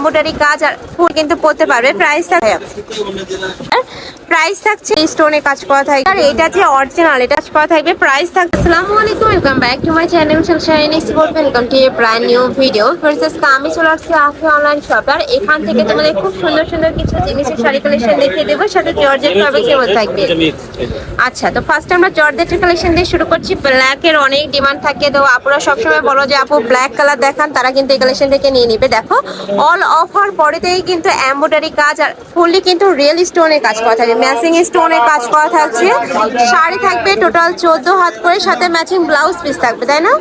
Embroidery কাজ আর ফুল কিন্তু পড়তে পারবে। প্রাইস থাকে প্রাইস থাকছে। স্টোনে কাজ করা থাকবে। আর এটা যে অরিজিনাল এটা কাজ করা থাকবে। প্রাইস থাকবে আসসালামু আলাইকুম welcome back to my channel shine export welcome to a brand new video first আমি চলে আসছি আফি অনলাইন শপ আর এখান থেকে তোমাদের খুব সুন্দর সুন্দর কিছু জিনিসের শাড়ি কালেকশন দেখিয়ে দেবো। সাথে জর্জেট মধ্যে থাকবে। আচ্ছা তো ফার্স্ট আমরা জর্জেটের কালেকশন দিয়ে শুরু করছি। ব্ল্যাক এর অনেক ডিমান্ড থাকে। তো আপুরা সবসময় বলো যে, আপু ব্ল্যাক কালার দেখান। তারা কিন্তু এই কালেকশন থেকে নিয়ে নিবে। দেখো অল অফার পরেতেই কিন্তু এম্ব্রয়ডারি কাজ আর ফুললি কিন্তু রিয়েল স্টোনের কাজ করা থাকবে। ম্যাচিং স্টোনের কাজ করা থাকছে। শাড়ি থাকবে টোটাল চোদ্দ হাত করে সাথে ম্যাচিং ব্লাউজ পিস থাকবে তাই না?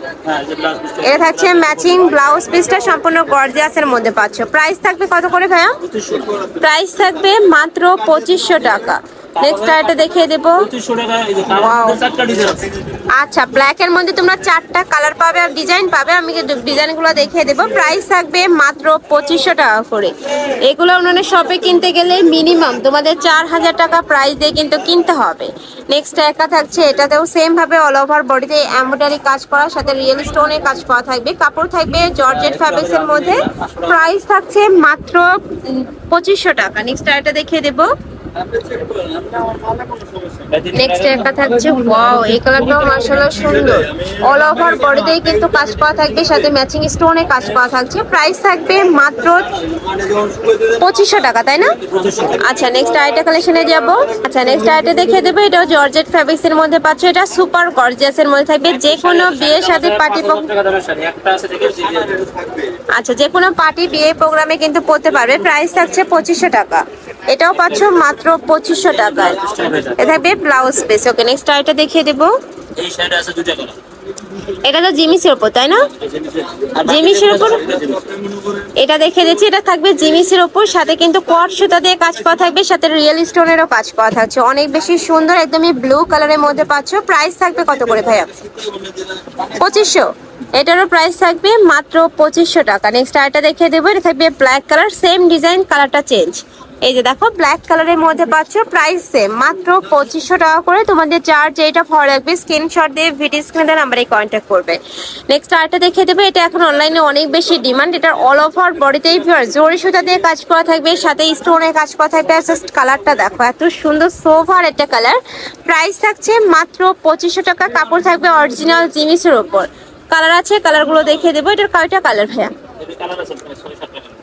এটা থাকছে ম্যাচিং ব্লাউজ পিসটা সম্পূর্ণ গর্জিয়াসের মধ্যে পাচ্ছ। প্রাইস থাকবে কত করে ভাইয়া? প্রাইস থাকবে মাত্র পঁচিশশো টাকা। নেক্সট আরেকটা দেখিয়ে দেবো. আচ্ছা মধ্যে তোমরা চারটা কালার পাবে আর ডিজাইন পাবে আমি ডিজাইনগুলো দেখিয়ে দেবো। প্রাইস থাকবে মাত্র পঁচিশশো টাকা করে। এগুলো শপে কিনতে গেলে মিনিমাম তোমাদের চার হাজার টাকা প্রাইস দিয়ে কিন্তু কিনতে হবে। নেক্সট একা থাকছে এটাতেও সেম ভাবে অল ওভার বডিতে এমব্রয়ডারি কাজ করা সাথে রিয়েল স্টোনের কাজ করা থাকবে কাপড় থাকবে জর্জেট মধ্যে। প্রাইস থাকছে মাত্র পঁচিশশো টাকা। নেক্সট আরেকটা দেখিয়ে দেবো। নেক্সট একটা থাকছে ওয়াও এই কালারটাও সুন্দর। অল কিন্তু কাজ করা থাকবে, সাথে ম্যাচিং স্টোনে কাজ করা থাকছে। থাকবে মাত্র পঁচিশশো টাকা, তাই না? আচ্ছা নেক্সট আচ্ছা নেক্সট দেবো, এটাও জর্জেট মধ্যে এটা সুপার মধ্যে থাকবে। যে কোনো বিয়ের সাথে পার্টি আচ্ছা যে কোনো পার্টি বিয়ে প্রোগ্রামে কিন্তু পড়তে পারবে। প্রাইস থাকছে পঁচিশশো টাকা। এটাও পাচ্ছ মাত্র পঁচিশশো টাকায় এ থাকবে ব্লাউজ পিস ওকে নেক্সট আইটা দেখিয়ে দেবো। এটা তো জিমিসের উপর তাই না? জিমিসের উপর? এটা দেখে দিচ্ছি এটা থাকবে জিমিসের উপর। সাথে কিন্তু কট সুতা দিয়ে কাজ করা থাকবে সাথে রিয়েল স্টোনেরও কাজ করা থাকছে। অনেক বেশি সুন্দর একদমই ব্লু কালারের মধ্যে পাচ্ছ। প্রাইস থাকবে কত করে ভাইয়া? পঁচিশশো। এটারও প্রাইস থাকবে মাত্র পঁচিশশো টাকা। নেক্সট আরেকটা দেখিয়ে দেবো এটা থাকবে ব্ল্যাক কালার সেম ডিজাইন কালারটা চেঞ্জ এই যে দেখো ব্ল্যাক কালারের মধ্যে পাচ্ছ প্রাইস সেম মাত্র পঁচিশশো টাকা করে। তোমাদের চার্জ যেটা ভালো লাগবে স্ক্রিনশট দিয়ে ভিডিও স্ক্রিনে নাম্বারে কন্ট্যাক্ট করবে। নেক্সট আরেকটা দেখিয়ে দেবো, এটা এখন অনলাইনে অনেক বেশি ডিমান্ড এটার অল ওভার বডিতেই ফিওর জরি সুতা দিয়ে কাজ করা থাকবে, সাথে স্টোনের কাজ করা থাকবে, আর জাস্ট কালারটা দেখো, এত সুন্দর সোভার একটা কালার প্রাইস থাকছে মাত্র পঁচিশশো টাকা, কাপড় থাকবে অরিজিনাল জিনিসের ওপর কালার আছে কালারগুলো দেখিয়ে দেবো, এটার কয়টা কালার ভাইয়া?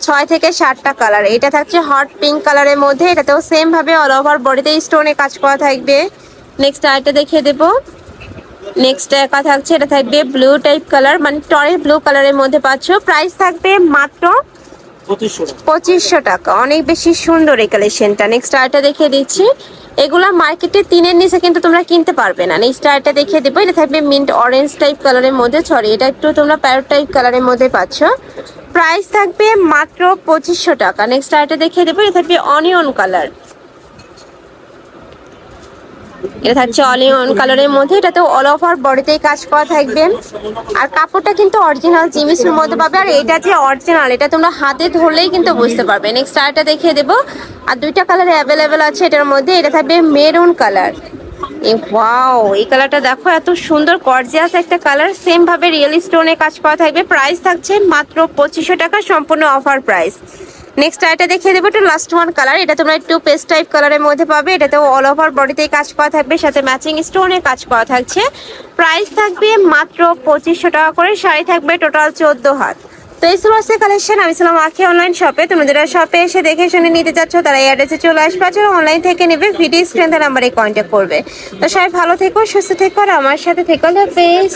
ছয় থেকে সাতটা কালার এটা থাকছে হট পিঙ্ক কালারের মধ্যে। এটাতেও সেম ভাবে অল ওভার বডিতে স্টোনে কাজ করা থাকবে। নেক্সট আরেকটা দেখিয়ে দেবো। নেক্সট একা থাকছে এটা থাকবে ব্লু টাইপ কালার মানে টরের ব্লু কালারের মধ্যে পাচ্ছ। প্রাইস থাকবে মাত্র পঁচিশশো টাকা। অনেক বেশি সুন্দর এই কালেকশনটা নেক্সট আরেকটা দেখিয়ে দিচ্ছি। এগুলা মার্কেটে তিনের নিচে কিন্তু তোমরা কিনতে পারবে না। নেক্সট আরেকটা দেখিয়ে দেবো। এটা থাকবে মিন্ট অরেঞ্জ টাইপ কালারের মধ্যে। সরি এটা একটু তোমরা প্যারোট টাইপ কালারের মধ্যে পাচ্ছ। প্রাইস থাকবে মাত্র পঁচিশশো টাকা। নেক্সট আরেকটা দেখিয়ে দেবো, এটা থাকবে অনিয়ন কালার এটা থাকছে অনিয়ন কালারের মধ্যে, এটাতে অল ওভার বডিতেই কাজ করা থাকবে। আর কাপড়টা কিন্তু অরিজিনাল জিমিসের মধ্যে পাবে, আর এটা যে অরিজিনাল এটা তোমরা হাতে ধরলেই কিন্তু বুঝতে পারবে। নেক্সট আরেকটা দেখিয়ে দেবো, আর দুইটা কালার অ্যাভেলেবেল আছে এটার মধ্যে, এটা থাকবে মেরুন কালার ওয়াও, এই কালারটা দেখো, এত সুন্দর গর্জিয়াস একটা কালার। সেম ভাবে রিয়েল স্টোনে কাজ করা থাকবে। প্রাইস থাকছে মাত্র পঁচিশশো টাকা, সম্পূর্ণ অফার প্রাইস নেক্সট আইটা দেখিয়ে দেবো একটু লাস্ট ওয়ান কালার এটা তোমরা একটু পেস্ট টাইপ কালারের মধ্যে পাবে। এটাতেও অল ওভার বডিতেই কাজ করা থাকবে, সাথে ম্যাচিং স্টোনে কাজ করা থাকছে। প্রাইস থাকবে মাত্র পঁচিশশো টাকা করে, শাড়ি থাকবে টোটাল চোদ্দ হাত। তো এই ছিল আজকে কালেকশন আমি ছিলাম আখি অনলাইন শপে তুমি যারা শপে এসে দেখে শুনে নিতে চাচ্ছ, তারা এই অ্যাড্রেসে চলে আসবে আর অনলাইন থেকে নেবে ভিডিও স্ক্রিন নাম্বারে কন্ট্যাক্ট করবে। তো সবাই ভালো থেকো, সুস্থ থেকো, আর আমার সাথে থেকো বেশ